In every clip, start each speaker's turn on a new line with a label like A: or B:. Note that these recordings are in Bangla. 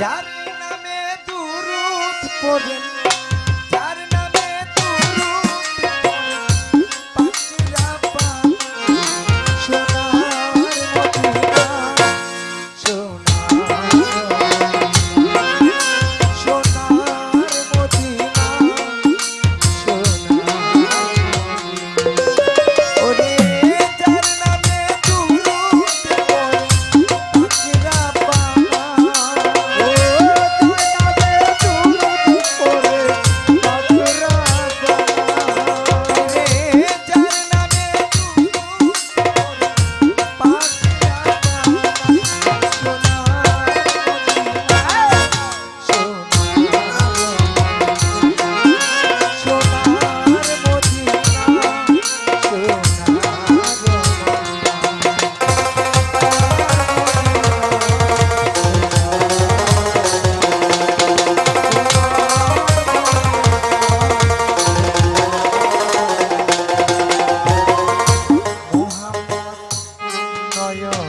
A: যার নামে দুরুদ পড়েন।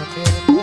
A: Thank you.